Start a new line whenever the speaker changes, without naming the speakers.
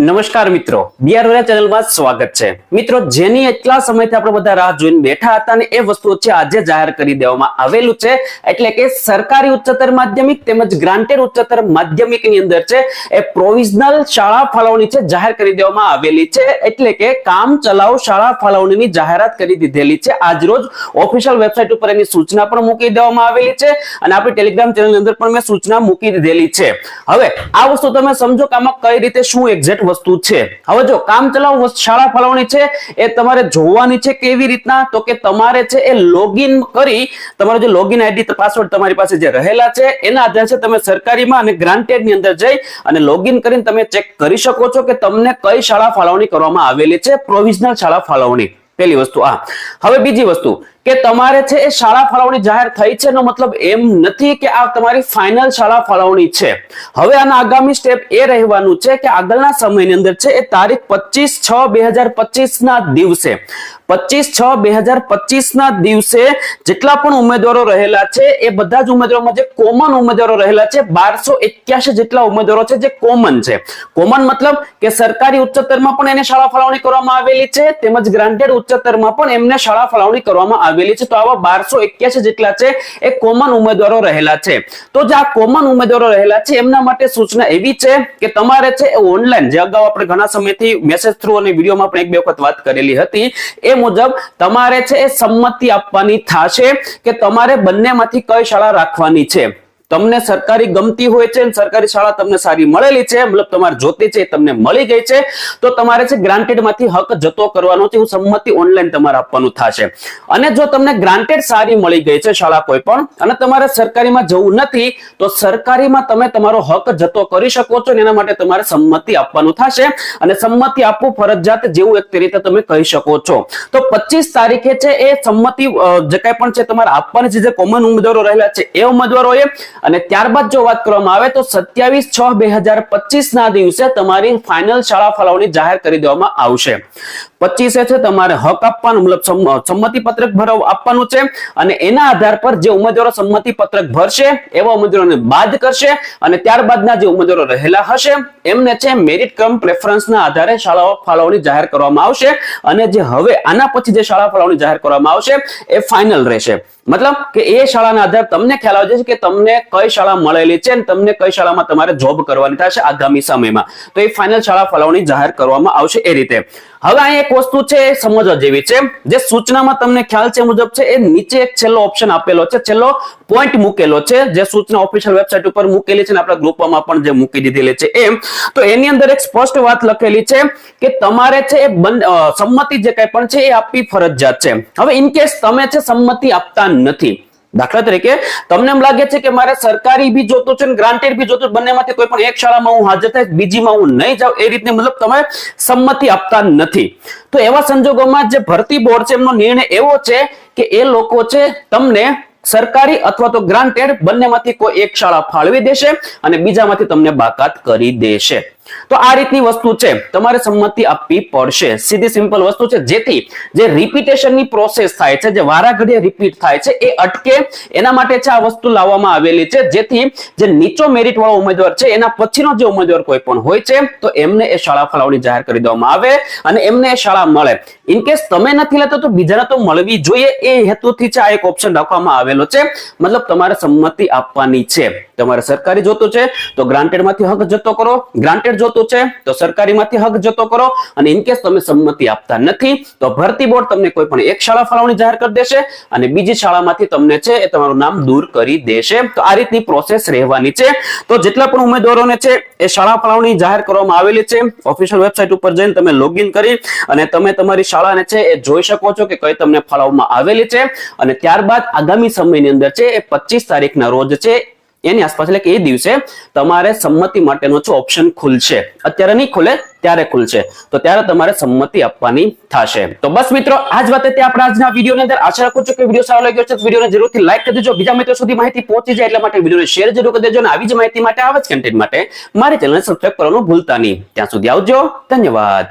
નમસ્કાર મિત્રો. બિહાર ચેનલમાં સ્વાગત છે. મિત્રો, જેની એટલા સમયથી આપણે બધા રાહ જોઈને બેઠા હતા અને એ વસ્તુ છે આજે જાહેર કરી દેવામાં આવેલું છે. એટલે કે સરકારી ઉચ્ચતર માધ્યમિક તેમજ ગ્રાન્ટેડ ઉચ્ચતર માધ્યમિકની અંદર છે, એ પ્રોવિઝનલ શાળા ફાળવણી છે, જાહેર કરી દેવામાં આવેલી છે. એટલે કે કામ ચલાવ શાળા ફાળવણીની જાહેરાત કરી દીધેલી છે. આજરોજ ઓફિશિયલ વેબસાઇટ ઉપર એની સૂચના પણ મૂકી દેવામાં આવેલી છે અને આપણી ટેલિગ્રામ ચેનલ અંદર પણ મેં સૂચના મૂકી દીધેલી છે. હવે, આ વસ્તુ તમે સમજો કે આમાં કઈ રીતે શું એક્ઝેક્ટ વસ્તુ છે. હવે જો કામ ચલાવ શાળા ફાળવણી છે, એ તમારે જોવાની છે કેવી રીતના? તો કે તમારે છે એ લોગિન કરી, તમારો જે લોગિન આઈડી પાસવર્ડ તમારી પાસે જે રહેલા છે, એના આધારે છે તમે સરકારીમાં અને ગ્રાન્ટેડની અંદર જઈ અને લોગિન કરીને તમે ચેક કરી શકો છો કે તમને કઈ શાળા ફાળવણી કરવામાં આવેલી છે પ્રોવિઝનલ શાળા ફાળવણી. પેલી વસ્તુ આ. હવે બીજી વસ્તુ. કે તમારે છે એ શાળા ફાળવણી જાહેર થઈ છે એનો મતલબ એમ નથી કે આ તમારી ફાઇનલ શાળા ફાળવણી છે. હવે આના આગામી સ્ટેપ એ રહેવાનું છે કે આગળના સમયની અંદર છે એ તારીખ પચીસ છ બે હજાર પચીસ ના દિવસે, પચીસ છ બે હજાર પચીસ ના દિવસે જેટલા પણ ઉમેદવારો રહેલા છે એ બધા જ ઉમેદવારોમાં જે કોમન ઉમેદવારો રહેલા છે બારસો એક્યાસી જેટલા ઉમેદવારો છે જે કોમન છે. કોમન મતલબ કે સરકારી ઉચ્ચતરમાં પણ એને શાળા ફાળવણી કરવામાં આવેલી છે, તેમજ ગ્રાન્ટેડ ઉચ્ચતરમાં પણ એમને શાળા ફાળવણી કરવામાં આવેલી છે. તો આવા બારસો એક્યાસી જેટલા છે એ કોમન ઉમેદવારો રહેલા છે. તો જે આ કોમન ઉમેદવારો રહેલા છે, એમના માટે સૂચના એવી છે કે તમારે છે ઓનલાઈન જે અગાઉ આપણે ઘણા સમયથી મેસેજ થ્રુ અને વિડીયોમાં પણ એક બે વખત વાત કરેલી હતી, એ મુજબ તમારે છે એ સંમતિ આપવાની થશે કે તમારે બંનેમાંથી કઈ શાળા રાખવાની છે. તમને સરકારી ગમતી હોય છે સરકારી શાળા તમને સારી મળેલી છે, મતલબ તમારે જોતી છે તમને મળી ગઈ છે, તો તમારે છે ગ્રાન્ટેડ હક જતો કરવાનો છે સંમતિ ઓનલાઈન તમારે આપવાનું થશે. અને જો તમને ગ્રાન્ટેડ સારી મળી ગઈ છે શાળા કોઈ પણ, અને તમારે સરકારીમાં જવું નથી, તો સરકારીમાં તમે તમારો હક જતો કરી શકો છો એના માટે તમારે સંમતિ આપવાનું થશે. અને સંમતિ આપવું ફરજિયાત જેવું એક રીતે તમે કહી શકો છો. તો પચીસ તારીખે છે એ સંમતિ જે કઈ પણ છે તમારે આપવાની છે, જે કોમન ઉમેદવારો રહેલા છે, એ ઉમેદવારોએ અને ત્યારબાદ જો વાત કરવામાં આવે તો સત્યાવીસ છ બે હજાર પચીસ ના દિવસે તમારી ફાઇનલ શાળા ફાળવણી જાહેર કરી દેવામાં આવશે. પચીસે જે શાળા ફાળવણી જાહેર કરવામાં આવશે, એ ફાઇનલ રહેશે. મતલબ કે એ શાળાના આધારે તમને ખ્યાલ આવે છે કે તમને કઈ શાળા મળેલી છે તમને કઈ શાળામાં તમારે જોબ કરવાની થશે આગામી સમયમાં. તો એ ફાઇનલ શાળા ફાળવણી જાહેર કરવામાં આવશે એ રીતે. હવે અહીં એક વસ્તુ છે એ સમજવા જેવી છે. જે સૂચનામાં તમને ખ્યાલ છે મુજબ છે એ નીચે એક છેલ્લો ઓપ્શન આપેલો છેલ્લો પોઈન્ટ મૂકેલો છે. જે સૂચના ઓફિશિયલ વેબસાઇટ ઉપર મૂકેલી છે આપણા ગ્રુપમાં પણ જે મૂકી દીધેલી છે એમ. તો એની અંદર એક સ્પષ્ટ વાત લખેલી છે કે તમારે છે એ સંમતિ જે કઈ પણ છે એ આપવી ફરજિયાત છે. હવે ઇન કેસ તમે છે સંમતિ આપતા નથી દાખલા તરીકે, તમને એમ લાગે છે કે મારે સરકારી બી જોતું છે ગ્રાન્ટેડ બી જોતું બંનેમાંથી કોઈ પણ એક શાળામાં હું હાજર થાય બીજીમાં હું નહીં જાઉં, એ રીતની મતલબ તમે સંમતિ આપતા નથી. તો એવા સંજોગોમાં જે ભરતી બોર્ડ છે, એમનો નિર્ણય એવો છે કે એ લોકો છે, તમને સરકારી અથવા તો ગ્રાન્ટેડ બંનેમાંથી કોઈ એક શાળા ફાળવી દેશે અને બીજામાંથી તમને બાકાત કરી દેશે. તો આ રીતની વસ્તુ છે. તમારે સંમતિ આપવી પડશે. સીધી સિમ્પલ વસ્તુ છે. જેથી જે રિપીટેશનની પ્રોસેસ થાય છે, જે વારાઘડીએ રિપીટ થાય છે, એ અટકે એના માટે છે આ વસ્તુ લાવવામાં આવેલી છે. જેથી જે નીચો મેરિટ વાળો ઉમેદવાર છે, એના પછીનો જે ઉમેદવાર કોઈ પણ હોય છે, તો એમને એ શાળા ફાળવણી જાહેર કરી દેવામાં આવે અને એમને એ શાળા મળે. ઇન કેસ તમે નથી લેતા તો બીજાને તો મળવી જોઈએ. એ હેતુથી આ એક ઓપ્શન રાખવામાં આવેલો છે. મતલબ તમારે સંમતિ આપવાની છે. તમારે સરકારી જોતું છે, તો ગ્રાન્ટેડમાંથી હક જતો કરો. ગ્રાન્ટેડ જોતું છે, તો સરકારીમાંથી હક જતો કરો. અને ઇનકેસ તમે સંમતિ આપતા નથી, તો ભરતી બોર્ડ તમને કોઈ પણ એક શાળા ફાળવણી જાહેર કરી દેશે અને બીજી શાળામાંથી તમને છે એ તમારું નામ દૂર કરી દેશે. તો આ રીતની પ્રોસેસ રહેવાની છે. તો જેટલા પણ ઉમેદવારોને છે એ શાળા ફાળવણી જાહેર કરવામાં આવેલી છે ઓફિશિયલ વેબસાઇટ ઉપર જઈને તમે લોગિન કરી અને તમે તમારી શાળાને છે, એ જોઈ શકો છો કે કઈ તમને ફાળવવામાં આવેલી છે. અને ત્યારબાદ આગામી સમયની અંદર છે, એ પચીસ તારીખના રોજ છે, એની આસપાસ એટલે કે એ દિવસે તમારે સંમતિ માટેનો છે ઓપ્શન ખુલશે. અત્યારે નહીં ખુલે, ત્યારે ખુલશે. તો ત્યારે તમારે સંમતિ આપવાની થશે. તો બસ મિત્રો, આજ વાતે તે આપણે આજના વિડીયોની અંદર આશા રાખું છું કે વીડિયો સારો લાગ્યો છે વિડીયોને જરૂરથી લાઈક કરી દેજો. બીજા મિત્રો સુધી માહિતી પહોંચી જાય એટલા માટે વિડીયોને શેર જરૂર કરી દેજો. અને આવી જ માહિતી માટે, આવા જ કન્ટેન્ટ માટે મારી ચેનલને સબસ્ક્રાઈબ કરવાનું ભૂલતા નહીં. ત્યાં સુધી આવજો. ધન્યવાદ.